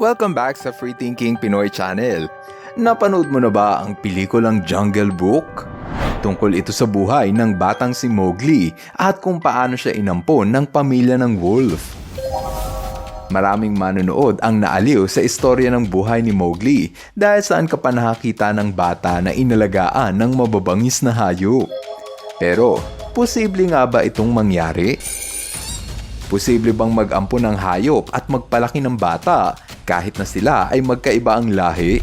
Welcome back sa Free Thinking Pinoy Channel. Napanood mo na ba ang pelikulang Jungle Book? Tungkol ito sa buhay ng batang si Mowgli at kung paano siya inampon ng pamilya ng wolf. Maraming manonood ang naaliw sa istorya ng buhay ni Mowgli dahil saan ka pa ng bata na inalagaan ng mababangis na hayop. Pero, posible nga ba itong mangyari? Posible bang mag-ampo ng hayop at magpalaki ng bata kahit na sila ay magkaiba ang lahi?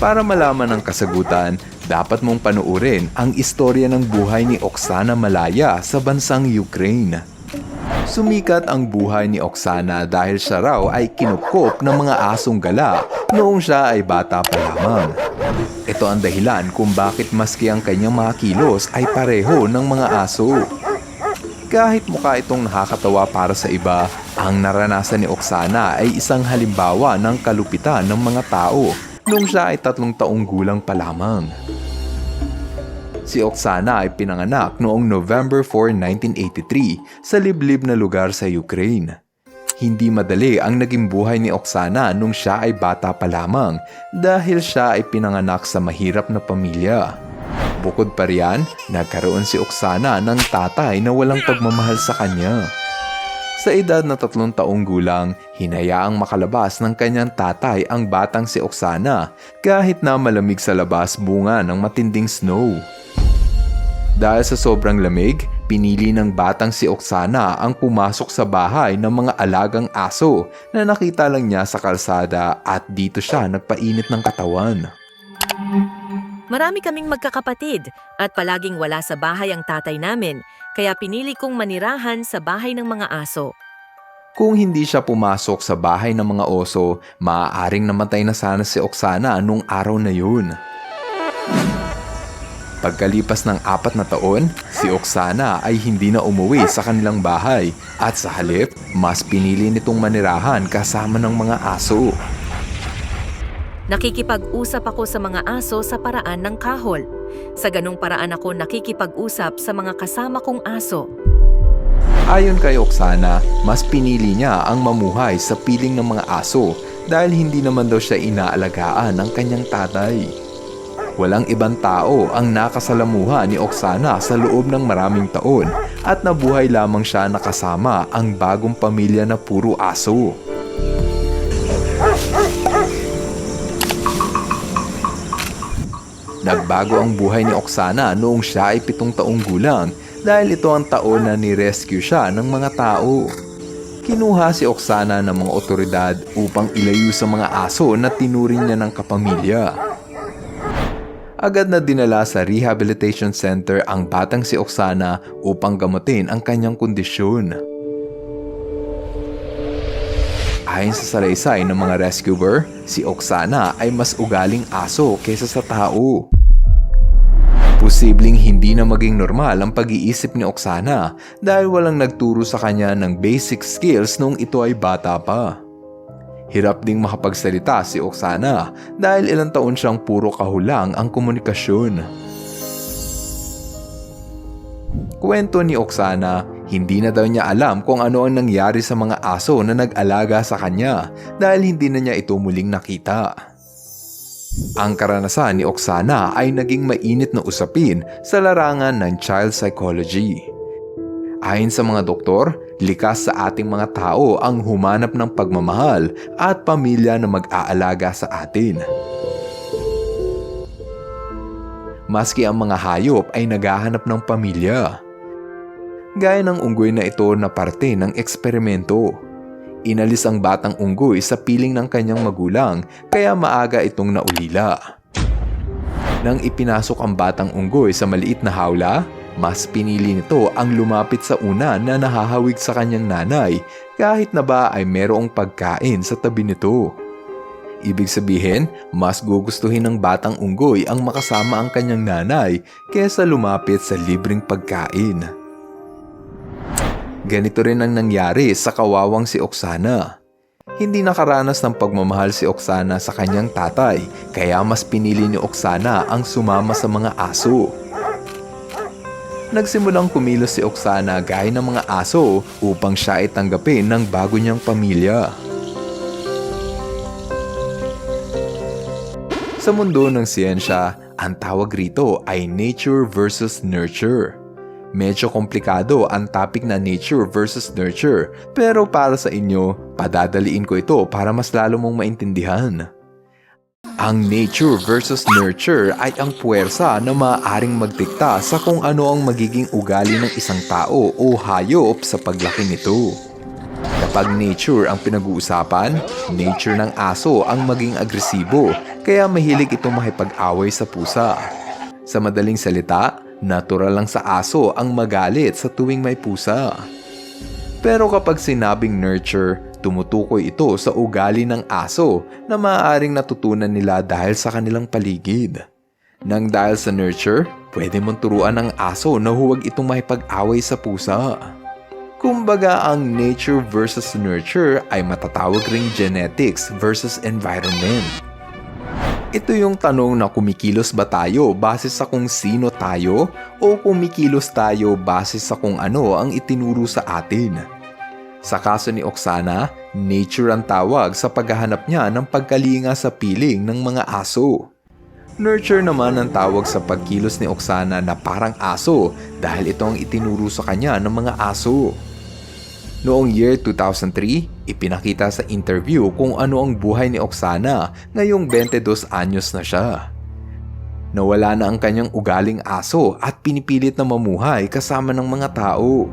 Para malaman ang kasagutan, dapat mong panuurin ang istorya ng buhay ni Oksana Malaya sa bansang Ukraine. Sumikat ang buhay ni Oksana dahil siya raw ay kinupkop ng mga asong gala noong siya ay bata pa lamang. Ito ang dahilan kung bakit maski ang kanyang mga kilos ay pareho ng mga aso. Kahit mukha itong nakakatawa para sa iba, ang naranasan ni Oksana ay isang halimbawa ng kalupitan ng mga tao nung siya ay tatlong taong gulang pa lamang. Si Oksana ay pinanganak noong November 4, 1983 sa liblib na lugar sa Ukraine. Hindi madali ang naging buhay ni Oksana nung siya ay bata pa lamang dahil siya ay pinanganak sa mahirap na pamilya. Bukod pa riyan, nagkaroon si Oksana ng tatay na walang pagmamahal sa kanya. Sa edad na tatlong taong gulang, hinayaang makalabas ng kanyang tatay ang batang si Oksana kahit na malamig sa labas bunga ng matinding snow. Dahil sa sobrang lamig, pinili ng batang si Oksana ang pumasok sa bahay ng mga alagang aso na nakita lang niya sa kalsada at dito siya nagpainit ng katawan. Marami kaming magkakapatid at palaging wala sa bahay ang tatay namin, kaya pinili kong manirahan sa bahay ng mga aso. Kung hindi siya pumasok sa bahay ng mga oso, maaaring namatay na sana si Oksana nung araw na yun. Pagkalipas ng apat na taon, si Oksana ay hindi na umuwi sa kanilang bahay at sa halip, mas pinili nitong manirahan kasama ng mga aso. Nakikipag-usap ako sa mga aso sa paraan ng kahol. Sa ganong paraan ako nakikipag-usap sa mga kasama kong aso. Ayon kay Oksana, mas pinili niya ang mamuhay sa piling ng mga aso dahil hindi naman daw siya inaalagaan ng kanyang tatay. Walang ibang tao ang nakasalamuha ni Oksana sa loob ng maraming taon at nabuhay lamang siya nakasama ang bagong pamilya na puro aso. Nagbago ang buhay ni Oksana noong siya ay pitong taong gulang dahil ito ang taon na ni-rescue siya ng mga tao. Kinuha si Oksana ng mga otoridad upang ilayo sa mga aso na tinuring niya ng kapamilya. Agad na dinala sa rehabilitation center ang batang si Oksana upang gamutin ang kanyang kondisyon. Ayon sa salaysay ng mga rescuer, si Oksana ay mas ugaling aso kaysa sa tao. Posibleng hindi na maging normal ang pag-iisip ni Oksana dahil walang nagturo sa kanya ng basic skills nung ito ay bata pa. Hirap ding makapagsalita si Oksana dahil ilang taon siyang puro kahulang ang komunikasyon. Kwento ni Oksana, hindi na daw niya alam kung ano ang nangyari sa mga aso na nag-alaga sa kanya dahil hindi na niya ito muling nakita. Ang karanasan ni Oksana ay naging mainit na usapin sa larangan ng child psychology. Ayon sa mga doktor, likas sa ating mga tao ang humanap ng pagmamahal at pamilya na mag-aalaga sa atin. Maski ang mga hayop ay naghahanap ng pamilya. Gaya ng unggoy na ito na parte ng eksperimento. Inalis ang batang unggoy sa piling ng kanyang magulang kaya maaga itong naulila. Nang ipinasok ang batang unggoy sa maliit na hawla, mas pinili nito ang lumapit sa una na nahahawig sa kanyang nanay kahit na ba ay merong pagkain sa tabi nito. Ibig sabihin, mas gugustuhin ng batang unggoy ang makasama ang kanyang nanay kaysa lumapit sa libreng pagkain. Ganito rin ang nangyari sa kawawang si Oksana. Hindi nakaranas ng pagmamahal si Oksana sa kanyang tatay kaya mas pinili ni Oksana ang sumama sa mga aso. Nagsimulang kumilos si Oksana gaya ng mga aso upang siya ay tanggapin ng bago niyang pamilya. Sa mundo ng siyensya, ang tawag rito ay nature versus nurture. Medyo komplikado ang topic na nature versus nurture, pero para sa inyo, padadaliin ko ito para mas lalo mong maintindihan. Ang nature versus nurture ay ang puwersa na maaaring magdikta sa kung ano ang magiging ugali ng isang tao o hayop sa paglaki nito. Kapag nature ang pinag-uusapan, nature ng aso ang maging agresibo, kaya mahilig ito makipag-away sa pusa. Sa madaling salita, natural lang sa aso ang magalit sa tuwing may pusa. Pero kapag sinabing nurture, tumutukoy ito sa ugali ng aso na maaaring natutunan nila dahil sa kanilang paligid. Nang dahil sa nurture, pwede mong turuan ng aso na huwag itong makipag-away sa pusa. Kumbaga ang nature versus nurture ay matatawag ring genetics versus environment. Ito yung tanong na kumikilos ba tayo base sa kung sino tayo o kumikilos tayo base sa kung ano ang itinuro sa atin. Sa kaso ni Oksana, nature ang tawag sa paghahanap niya ng pagkalinga sa piling ng mga aso. Nurture naman ang tawag sa pagkilos ni Oksana na parang aso dahil ito ang itinuro sa kanya ng mga aso. Noong year 2003, ipinakita sa interview kung ano ang buhay ni Oksana ngayong 22 anyos na siya. Nawala na ang kanyang ugaling aso at pinipilit na mamuhay kasama ng mga tao.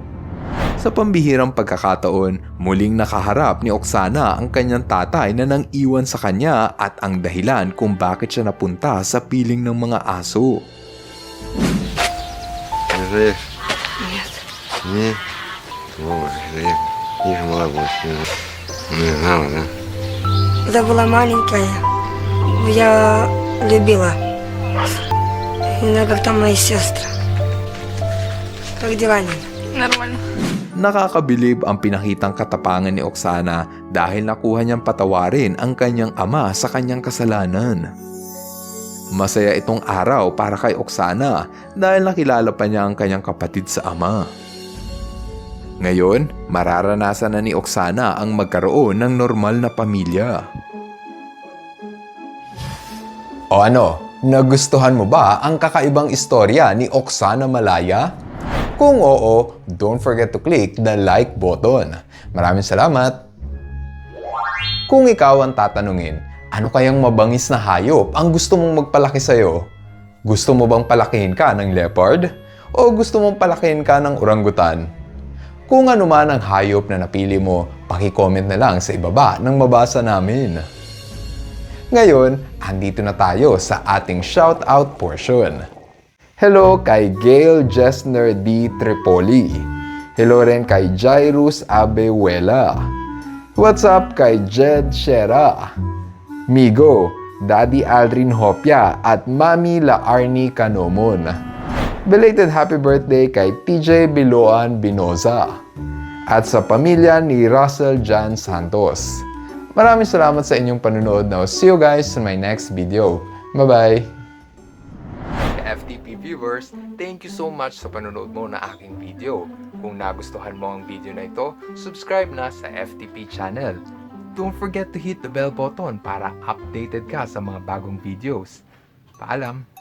Sa pambihirang pagkakataon, muling nakaharap ni Oksana ang kanyang tatay na nang iwan sa kanya at ang dahilan kung bakit siya napunta sa piling ng mga aso. Yes. Yeah. Нет? О, жив. Не могла больше. Не знала, да? Когда была маленькая, я любила. Именно как там мои сестры. Как дела, Нина? Нормально. Nakakabilib ang pinakitang katapangan ni Oksana dahil nakuha niyang patawarin ang kanyang ama sa kanyang kasalanan. Masaya itong araw para kay Oksana dahil nakilala pa niya ang kanyang kapatid sa ama. Ngayon, mararanasan na ni Oksana ang magkaroon ng normal na pamilya. O ano, nagustuhan mo ba ang kakaibang istorya ni Oksana Malaya? Kung oo, don't forget to click the like button. Maraming salamat! Kung ikaw ang tatanungin, ano kayang mabangis na hayop ang gusto mong magpalaki sa'yo? Gusto mo bang palakihin ka ng leopard? O gusto mong palakihin ka ng orangutan? Kung ano man ang hayop na napili mo, paki-comment na lang sa ibaba nang mabasa namin. Ngayon, andito na tayo sa ating shoutout portion. Hello kay Gail Jessner D. Tripoli. Hello rin kay Jairus Abewela. What's up kay Jed Shera? Migo, Daddy Aldrin Hopia at Mami Laarni Kanomon. Belated happy birthday kay TJ Biloan Binoza. At sa pamilya ni Russell Jan Santos. Maraming salamat sa inyong panunood na. See you guys in my next video. Bye-bye! FTP viewers, thank you so much sa panonood mo na aking video. Kung nagustuhan mo ang video na ito, subscribe na sa FTP channel. Don't forget to hit the bell button para updated ka sa mga bagong videos. Paalam!